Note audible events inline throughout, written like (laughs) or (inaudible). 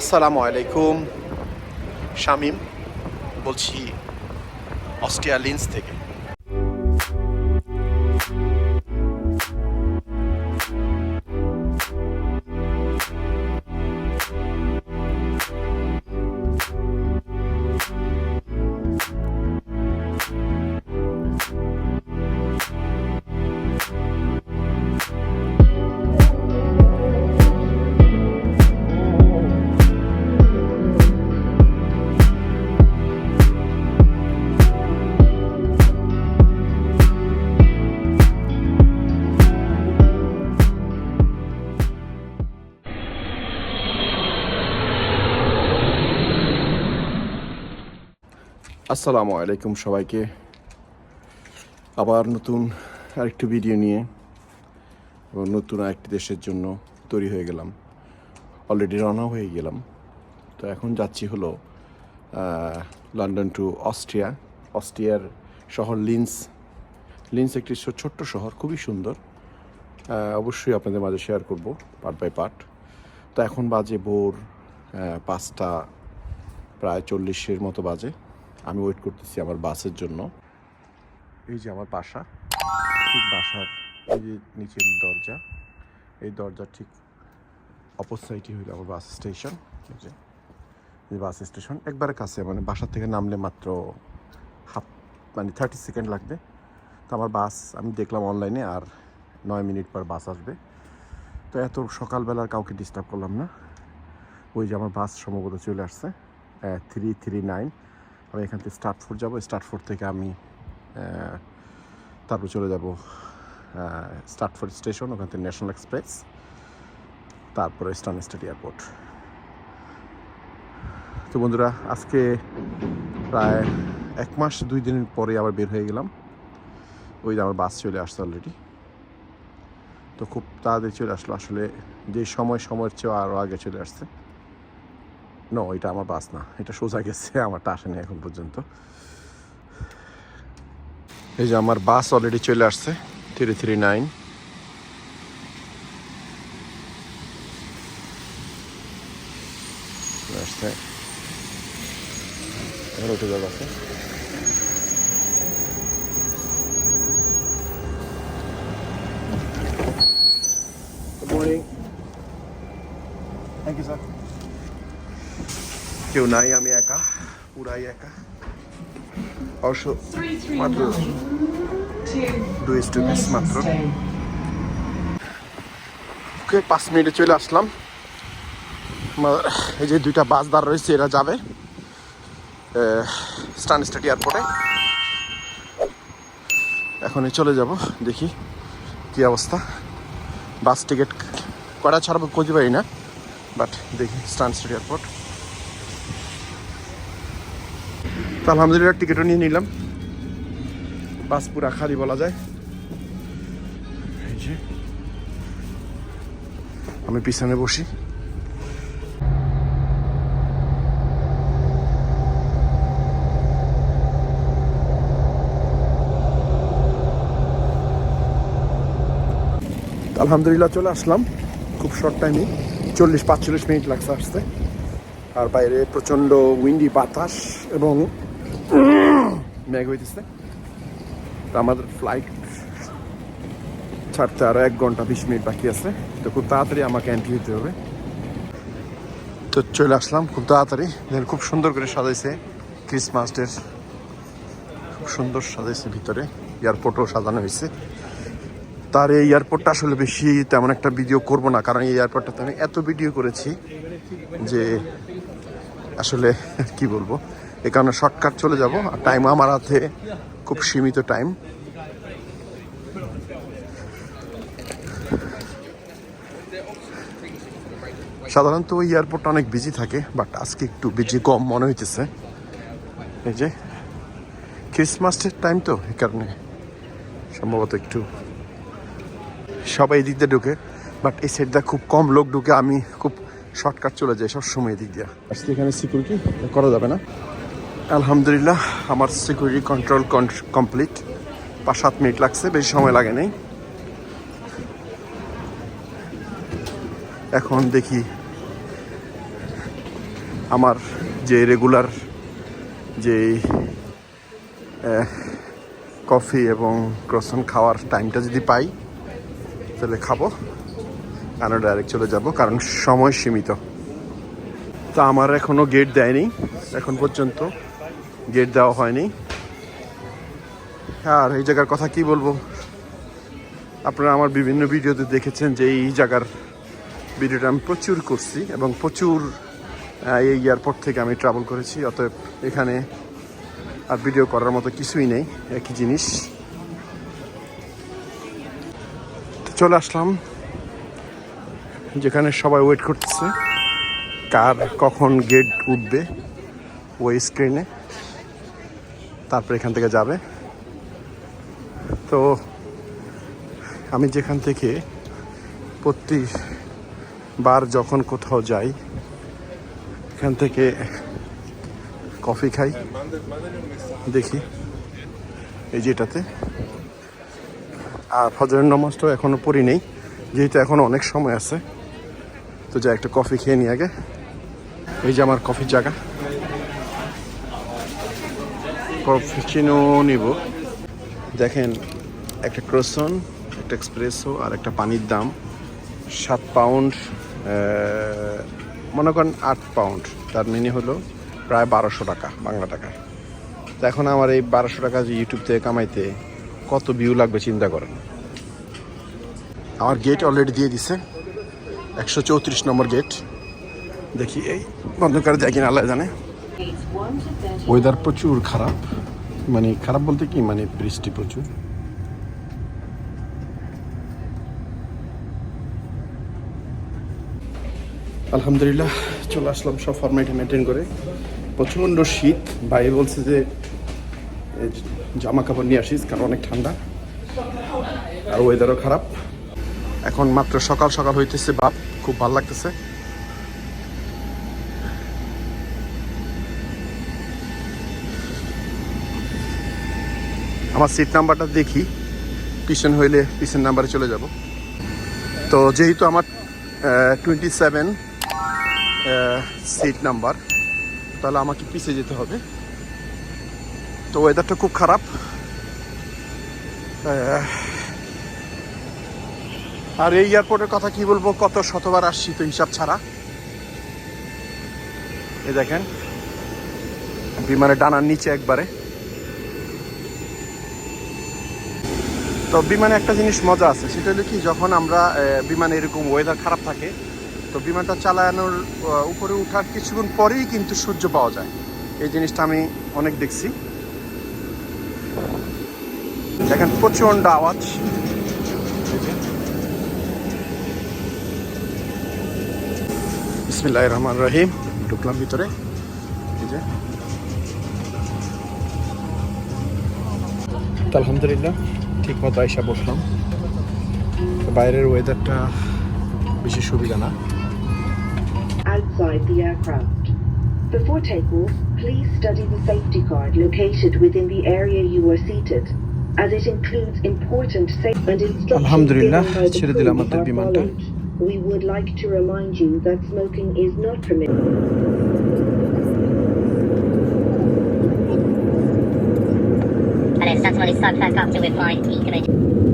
আসসালামু আলাইকুম শামিম বলছি অস্ট্রিয়া লিন্স থেকে। আসসালামু আলাইকুম সবাইকে। আবার নতুন আরেকটি ভিডিও নিয়ে এবং নতুন আরেকটি দেশের জন্য তৈরি হয়ে গেলাম। অলরেডি রওনা হয়ে গেলাম। তো এখন যাচ্ছি হলো লন্ডন টু অস্ট্রিয়া অস্ট্রিয়ার শহর লিন্স লিন্স একটি ছোট্ট শহর, খুবই সুন্দর। অবশ্যই আপনাদের মাঝে শেয়ার করব পার্ট বাই পার্ট তো এখন বাজে ভোর পাঁচটা, প্রায় চল্লিশের মতো বাজে। আমি ওয়েট করতেছি আমার বাসের জন্য। এই যে আমার বাসা, ঠিক বাসার এই যে নিচের দরজা, এই দরজার ঠিক অপর সাইডে হইল আমার বাস স্টেশন এই বাস স্টেশন একবারে কাছে মানে বাসা থেকে নামলে মাত্র হাফ মানে থার্টি সেকেন্ড লাগবে। তো আমার বাস, আমি দেখলাম অনলাইনে আর নয় মিনিট পর বাস আসবে। তো এত সকালবেলার কাউকে ডিস্টার্ব করলাম না। ওই যে আমার বাস সম্ভবত চলে আসছে থ্রি থ্রি নাইন আমি এখান থেকে স্টার্টফোর্ড যাব। স্টার্টফোর্ড থেকে আমি তারপর চলে যাব স্টার্টফোর্ড স্টেশন ওখান থেকে ন্যাশনাল এক্সপ্রেস তারপরে স্টান স্টেট এয়ারপোর্ট তো বন্ধুরা, আজকে প্রায় এক মাস, দুই দিনের পরে আবার বের হয়ে গেলাম। ওই আমার বাস চলে আসছে অলরেডি তো খুব তাড়াতাড়ি চলে আসলো। আসলে যে সময়, সময়ের চেয়েও আরও আগে চলে আসছে। নো এটা আমার বাস না। এটা সোজা গেছে, আমারটা আসেনি এখন পর্যন্ত। এই যে আমার বাস অলরেডি চলে আসছে থ্রি থ্রি নাইন আসছে। আছে। কেউ নাই, আমি একা। পুরাই একা। অবশ্য মাত্র দুই স্টুডেন্টস মাত্র। ওকে, পাঁচ মিনিটে চলে আসলাম। আমার- এই যে দুইটা বাস দাঁড় রয়েছে, এরা যাবে স্টান স্টেট এয়ারপোর্টে এখনই চলে যাব, দেখি কি অবস্থা। বাস টিকিট কটা ছাড়বো খুঁজে পাই না বাট দেখি স্টান স্টেট এয়ারপোর্ট তো আলহামদুলিল্লাহ টিকিটও নিয়ে নিলাম। বাস পুরা খালি বলা যায়। আমি পিছনে বসি। আলহামদুলিল্লাহ চলে আসলাম। খুব শর্ট টাইমে চল্লিশ পাঁচচল্লিশ মিনিট লাগছে আসতে। আর বাইরে প্রচণ্ড উইন্ডি বাতাস এবং মেঘ হইতেছে। তো আমাদের ফ্লাইট ছাড়তে আরও এক ঘণ্টা বিশ মিনিট বাকি আছে। তো খুব তাড়াতাড়ি আমাকে এন্ট্রি হতে হবে। তো চলে আসলাম খুব তাড়াতাড়ি। খুব সুন্দর করে সাজাইছে ক্রিসমাস ডের খুব সুন্দর সাজাইছে ভিতরে। এয়ারপোর্টও সাজানো হয়েছে তার এই এয়ারপোর্টটা আসলে বেশি তেমন একটা ভিডিও করব না। কারণ এই এয়ারপোর্টটাতে আমি এত ভিডিও করেছি যে আসলে (laughs) কি বলব? এ কারণে শর্টকাট চলে যাব। আর টাইম আমার হাতে খুব সীমিত টাইম সাধারণত ওই এয়ারপোর্টটা অনেক বিজি থাকে বাট আজকে একটু বিজি কম মনে হইতেছে। এই যে ক্রিসমাসের টাইম তো এই কারণে সম্ভবত একটু সবাই এদিক দিয়ে ঢুকে বাট এই সাইডটা খুব কম লোক ঢুকে, আমি খুব শর্টকাট চলে যাই সবসময় এদিক দিয়ে। আজকে এখানে সিকিউরিটি করা যাবে না। আলহামদুলিল্লাহ, আমার সিকিউরিটি কন্ট্রোল কমপ্লিট পাঁচ সাত মিনিট লাগছে, বেশি সময় লাগে নাই। এখন দেখি আমার যে রেগুলার যে কফি এবং ক্রসন খাওয়ার টাইমটা যদি পাই, তাহলে খাব। আর ডাইরেক্ট চলে যাব, কারণ সময় সীমিত। তা আমার এখনও গেট দেয়নি, এখন পর্যন্ত গেট দেওয়া হয়নি। আর এই জায়গার কথা কি বলব? আপনারা আমার বিভিন্ন ভিডিওতে দেখেছেন যে এই জায়গার ভিডিওটা আমি প্রচুর করছি এবং প্রচুর এই এয়ারপোর্ট থেকে আমি ট্রাভেল করেছি, অতএব এখানে আর ভিডিও করার মতো কিছুই নেই, একই জিনিস। চলে আসলাম, যেখানে সবাই ওয়েট করতেছে, কার কখন গেট উঠবে, ওই স্ক্রিনে তারপর এখান থেকে যাবে। তো আমি যেখান থেকে প্রতিবার যখন কোথাও যাই, এখান থেকে কফি খাই। দেখি এই যেটাতে। আর ফজরের নমাজটাও এখনও পড়ি নেই, যেহেতু এখনও অনেক সময় আছে। তো যা একটা কফি খেয়ে নিই আগে। এই যে আমার কফির জায়গা। কফি চিনো নিব। দেখেন, একটা ক্রোসন একটা এক্সপ্রেসো আর একটা পানির দাম সাত পাউন্ড মনে করেন আট পাউন্ড তার মিনি হলো প্রায় বারোশো টাকা, বাংলা টাকা। তো এখন আমার এই বারোশো টাকা যে ইউটিউব থেকে কামাইতে কত ভিউ লাগবে চিন্তা করেন। আমার গেট অলরেডি দিয়ে দিছে। একশো চৌত্রিশ নম্বর গেট দেখি, এই বন্ধ করে কিনা, আল্লাহ জানে। ওয়েদার প্রচুর খারাপ। মানে খারাপ বলতে কি? মানে বৃষ্টি প্রচুর। আলহামদুলিল্লাহ, চলে আসলাম সব ফর্মালিটি মেনটেন করে। প্রচণ্ড শীত। ভাই বলছে যে জামা কাপড় নিয়ে আসিস কারণ অনেক ঠান্ডা। আর ওয়েদারও খারাপ। এখন মাত্র সকাল সকাল হইতেছে, বাপ। খুব ভালো লাগতেছে। আমার সিট নাম্বারটা দেখি। পিছন হইলে পিছন নাম্বারে চলে যাব। তো যেহেতু আমার টোয়েন্টি সেভেন সিট নাম্বার তাহলে আমাকে পিছিয়ে যেতে হবে। তো ওয়েদারটা খুব খারাপ। আর এই এয়ারপোর্টের কথা কি বলব? কত শতবার আসছি তো হিসাব ছাড়া। এ দেখেন, বিমানের ডানার নিচে একবারে। তো বিমানে একটা জিনিস মজা আছে, সেটা হলো কি, যখন আমরা বিমানে এরকম ওয়েদার খারাপ থাকে, তো বিমানটা চালানোর উপরে উঠার কিছুক্ষণ পরেই কিন্তু সূর্য পাওয়া যায়। এই জিনিসটা আমি অনেক দেখছি। দেখেন, প্রচণ্ড আওয়াজ। বিসমিল্লাহ রহমান রহিম। ঢুকলাম ভিতরে। আলহামদুলিল্লাহ। ঠিক মতো আইসা বসলাম বাইরের ওয়েদারটা বেশি সুবিধা না outside the aircraft. Before takeoff, please study the safety card located within the area you are seated, as it includes important safety and instructions given by the crew are followed. We would like to remind you that smoking is not permitted. That's when he started back up to with my.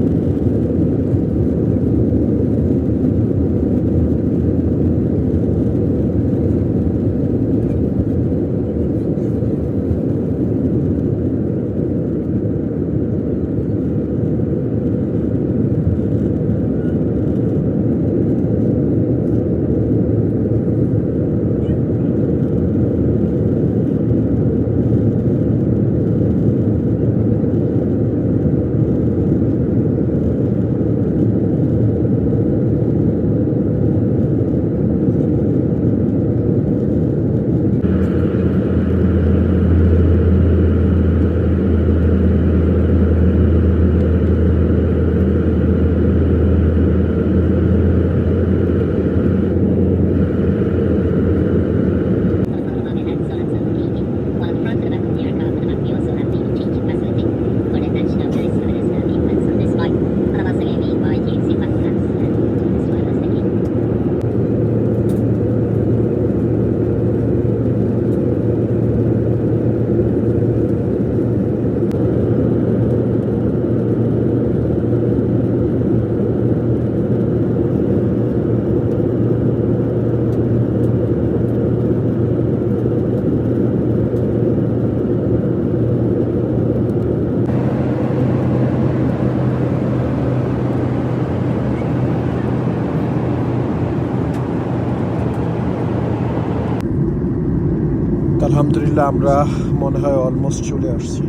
আলহামদুলিল্লাহ আমরা মনে হয় almost চলে আসছি।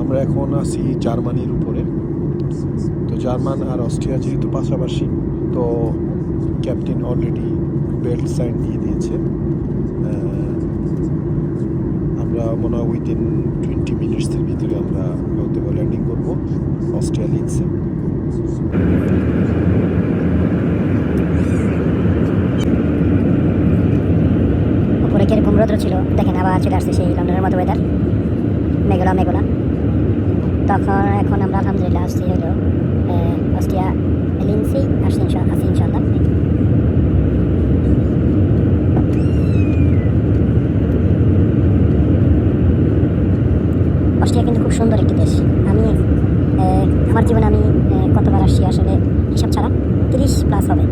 আমরা এখন আছি জার্মানির উপরে। তো জার্মান আর অস্ট্রিয়া যেহেতু পাশাপাশি, তো ক্যাপ্টেন অলরেডি বেল্ট সাইন দিয়ে দিয়েছে। আমরা মনে হয় উইদিন টোয়েন্টি মিনিটসের ভিতরে আমরা হয়তো ল্যান্ডিং করব। অস্ট্রিয়া লিডসে উপরে কীরকম রৌদ্র ছিল। দেখেন আবার চলে আসছে সেই লন্ডনের মতো ওয়েদার মেঘলা মেঘলা। তখন এখন আমরা আলহামদুলিল্লাহ আসছি হলো অস্ট্রিয়া, লিন্সি আসছি আছি ইনশাল্লাহ অস্ট্রিয়া কিন্তু খুব সুন্দর একটি দেশ। আমি আমার জীবনে আমি কতবার আসছি আসলে হিসাব ছাড়া তিরিশ প্লাস হবে।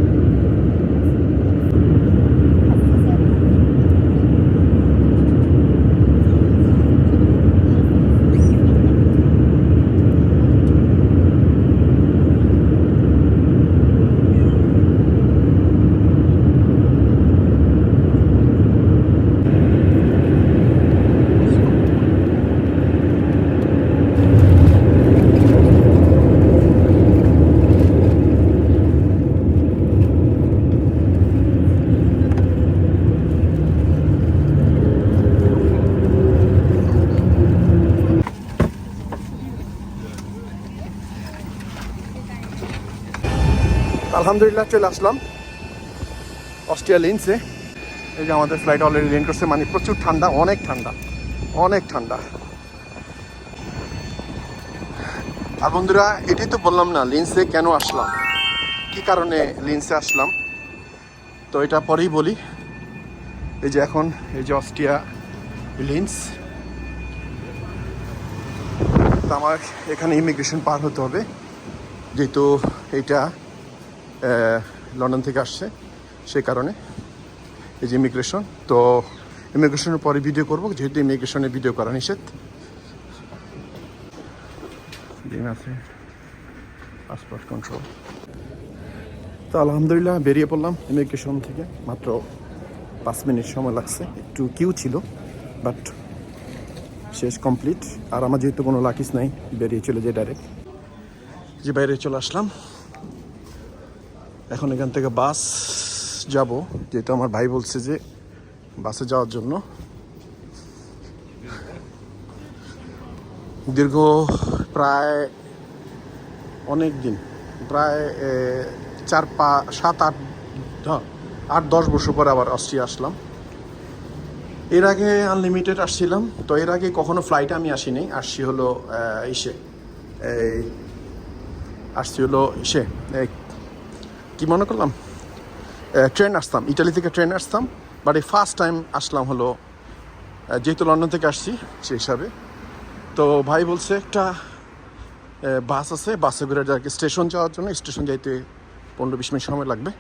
আলহামদুলিল্লাহ চলে আসলাম। অস্ট্রিয়া লিন্সে এই যে আমাদের ফ্লাইট অলরেডি লেন করছে মানে প্রচুর ঠান্ডা, অনেক ঠান্ডা অনেক ঠান্ডা। আর বন্ধুরা, এটাই তো বললাম না লিন্সে কেন আসলাম? কি কারণে লিন্সে আসলাম? তো এটা পরেই বলি। এই যে এখন, এই যে অস্ট্রিয়া লিন্স তো আমার এখানে ইমিগ্রেশন পার হতে হবে। যেহেতু এটা লন্ডন থেকে আসছে সেই কারণে এই যে ইমিগ্রেশন তো ইমিগ্রেশনের পরে ভিডিও করব যেহেতু ইমিগ্রেশনে ভিডিও করা নিষেধ। আছে পাসপোর্ট কন্ট্রোল তো আলহামদুলিল্লাহ বেরিয়ে পড়লাম ইমিগ্রেশন থেকে। মাত্র পাঁচ মিনিট সময় লাগছে একটু কিউ ছিল বাট শেষ কমপ্লিট আর আমার যেহেতু কোনো লাকিস নাই বেরিয়ে চলে যাই ডাইরেক্ট যে বাইরে চলে আসলাম। এখন এখান থেকে বাস যাব যেহেতু আমার ভাই বলছে যে বাসে যাওয়ার জন্য। দীর্ঘ প্রায় অনেক দিন, প্রায় চার পা, সাত, আট আট, দশ বছর পরে আবার অস্ট্রিয়া আসলাম। এর আগে আনলিমিটেড আসছিলাম, তো এর আগে কখনো ফ্লাইটে আমি আসিনি, আসছি হলো ইসে, এই, আসছি হলো ইসে কি মনে করলাম? ট্রেন আসতাম ইটালি থেকে ট্রেন আসতাম বাট এই ফার্স্ট টাইম আসলাম হলো যেহেতু লন্ডন থেকে আসছি সেই হিসাবে। তো ভাই বলছে একটা বাস আছে বাসে করে আর কি স্টেশন যাওয়ার জন্য স্টেশন যাইতে পনেরো বিশ মিনিট সময় লাগবে।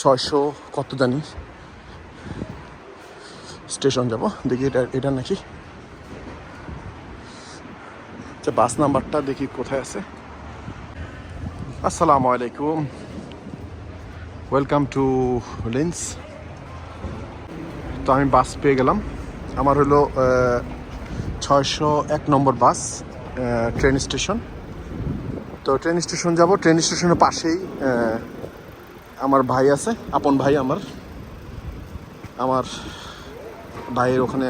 ছয়শো কত জানি। স্টেশন যাব, দেখি এটা এটা নাকি। আচ্ছা বাস নাম্বারটা দেখি কোথায় আছে। আসসালামু আলাইকুম ওয়েলকাম টু লিন্স তো আমি বাস পেয়ে গেলাম। আমার হলো ছয়শো এক নম্বর বাস ট্রেন স্টেশন তো ট্রেন স্টেশন যাব। ট্রেন স্টেশনের পাশেই আমার ভাই আছে, আপন ভাই আমার। আমার ভাইয়ের ওখানে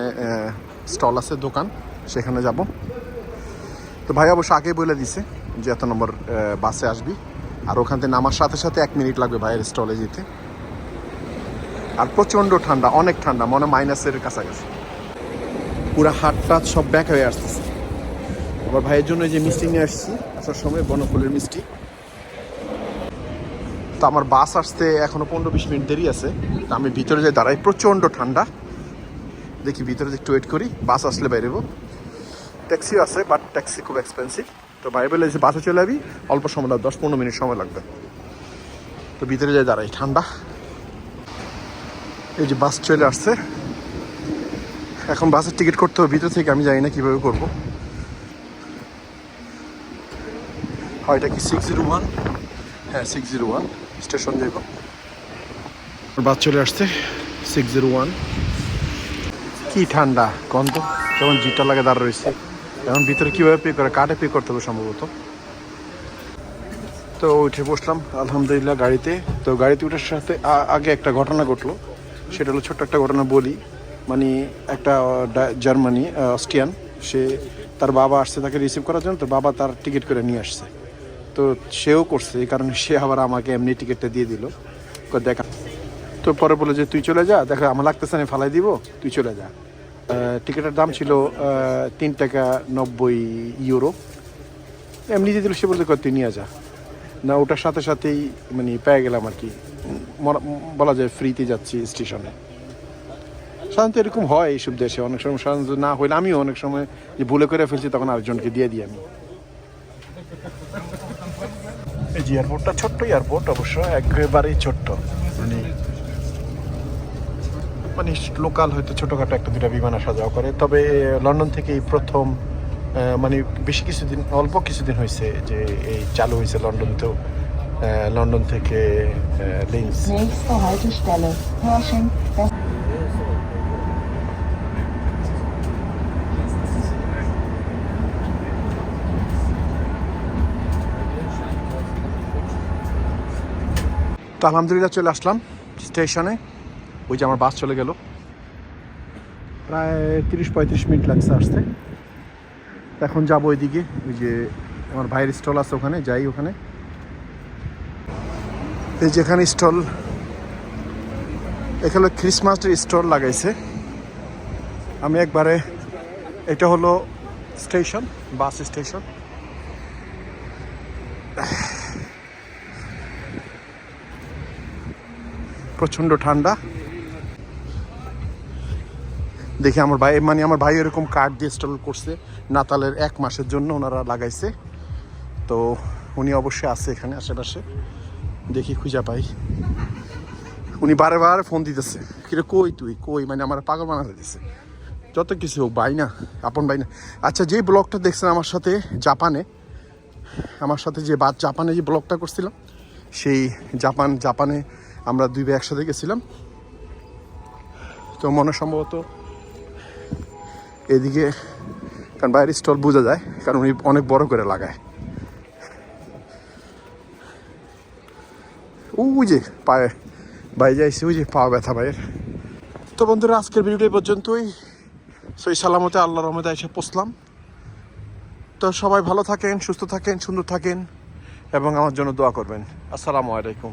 স্টল আছে, দোকান। সেখানে যাব। তো ভাই অবশ্য আগেই বলে দিছে। যে এত নম্বর বাসে আসবি। আর ওখান থেকে নামার সাথে সাথে এক মিনিট লাগবে ভাইয়ের স্টলে যেতে। আর প্রচণ্ড ঠান্ডা, অনেক ঠান্ডা, মনে মাইনাসের কাছাকাছি। পুরো হাট টাট সব ব্যাক হয়ে আসতেছে। আবার ভাইয়ের জন্য যে মিষ্টি নিয়ে আসছি, আসার সময় বনফুলের মিষ্টি। তো আমার বাস আসতে এখনও পনেরো বিশ মিনিট দেরি আছে। তো আমি ভিতরে যাই দাঁড়াই, প্রচণ্ড ঠান্ডা। দেখি ভিতরে একটু ওয়েট করি, বাস আসলে বাইরেবো ট্যাক্সিও আছে বাট ট্যাক্সি খুব এক্সপেন্সিভ তো ভাই বলে যে বাসে চলে যাবি, অল্প সময় লাগবে, দশ পনেরো মিনিট সময় লাগবে। তো ভিতরে যাই দাঁড়াই ঠান্ডা। এই যে বাস চলে আসছে। এখন বাসের টিকিট করতে হবে, ভিতর থেকে, আমি জানি না কীভাবে করব। হয়, এটা কি সিক্স জিরো ওয়ান হ্যাঁ সিক্স জিরো ওয়ান স্টেশন যাইব বাস চলে আসছে সিক্স জিরো ওয়ান কি ঠান্ডা, গন্ধ। যেমন জিটা লাগে, দাঁড় রয়েছে। এখন ভিতরে কীভাবে পে করে কার্ডে পে করতে হবে সম্ভবত? তো উঠে বসলাম, আলহামদুলিল্লাহ গাড়িতে। তো গাড়িতে উঠার সাথে আগে একটা ঘটনা ঘটলো। সেটা হলো ছোট্ট একটা ঘটনা বলি। মানে একটা জার্মানি অস্ট্রিয়ান, সে তার বাবা আসছে তাকে রিসিভ করার জন্য তার বাবা তার টিকিট করে নিয়ে আসছে। তো সেও করছে, এই কারণে সে আবার আমাকে এমনি টিকিটটা দিয়ে দিল। দেখা, তো পরে বলে যে, তুই চলে যা, দেখো, আমার লাগতেছে না ফালাই দিব, তুই চলে যা। টিকিটের দাম ছিল তিন টাকা নব্বই ইউরো। এমনি দিয়ে দিল সে বলতে কয় তুই নিয়ে যা না, ওটার সাথে সাথেই মানে পেয়ে গেলাম আর কি। বলা যায় ফ্রিতে যাচ্ছি স্টেশনে। সাধারণত এরকম হয় এইসব দেশে। অনেক সময় সাধারণত না হইলে আমিও অনেক সময় যে ভুলে করে ফেলছি, তখন আরেকজনকে দিয়ে দিই আমি। এই যে এয়ারপোর্টটা ছোট্ট এয়ারপোর্ট অবশ্য একেবারেই ছোট্ট। মানে লোকাল হয়তো ছোটোখাটো একটা দুটা বিমান আসা যাওয়া করে তবে লন্ডন থেকে এই প্রথম মানে বেশি কিছুদিন অল্প কিছুদিন হয়েছে যে এই চালু হয়েছে লন্ডন তো লন্ডন থেকে লিন্স. Herrschen. তো আলহামদুলিল্লাহ চলে আসলাম স্টেশনে ওই যে আমার বাস চলে গেল। প্রায় তিরিশ পঁয়ত্রিশ মিনিট লাগছে আসতে। এখন যাব ওইদিকে, ওই যে আমার ভাইয়ের স্টল আছে ওখানে, যাই ওখানে। এই যেখানে স্টল, এখানে ক্রিসমাসের স্টল লাগাইছে। আমি একবারে, এটা হলো স্টেশন, বাস স্টেশন। প্রচণ্ড ঠান্ডা। দেখি আমার ভাই মানে আমার ভাই এরকম কার্ড দিয়ে স্টল করছে নাতালের এক মাসের জন্য ওনারা লাগাইছে। তো উনি অবশ্যই আছে এখানে আশেপাশে। দেখি খুঁজা পাই। উনি বারে বারে ফোন দিতেছে। কিরে, কই তুই? কই? মানে আমার পাগল বানাতে দিতেছে যত কিছু হোক, ভাই না, আপন ভাই না। আচ্ছা যে ব্লগটা দেখছেন আমার সাথে জাপানে, আমার সাথে যে বাদ জাপানে যে ব্লগটা করছিলাম, সেই জাপান জাপানে আমরা দুই ভাই একসাথে গেছিলাম। তো মনে সম্ভবত এদিকে কারণ বাইরের স্টল বোঝা যায়, কারণ উনি অনেক বড় করে লাগায়। ওই যে পায়ে বাইরে যাইছে ওই যে পা ব্যথা ভাইয়ের। তো বন্ধুরা, আজকের ভিডিওটা এই পর্যন্তই। সই সালামতে আল্লাহ রহমতে এসে পৌঁছলাম। তো সবাই ভালো থাকেন, সুস্থ থাকেন, সুন্দর থাকেন, এবং আমার জন্য দোয়া করবেন। আসসালামু আলাইকুম।